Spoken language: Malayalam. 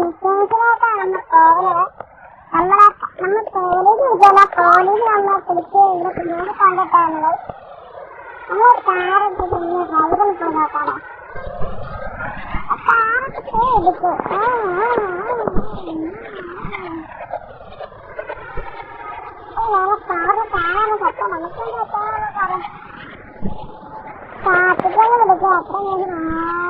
മിഷൻസിലോട്ടാണ് നമ്മൾ പോകുന്നത് നമ്മളെ നമ്മൾ இருக்கும் பார்த்துட்டு அப்புறம்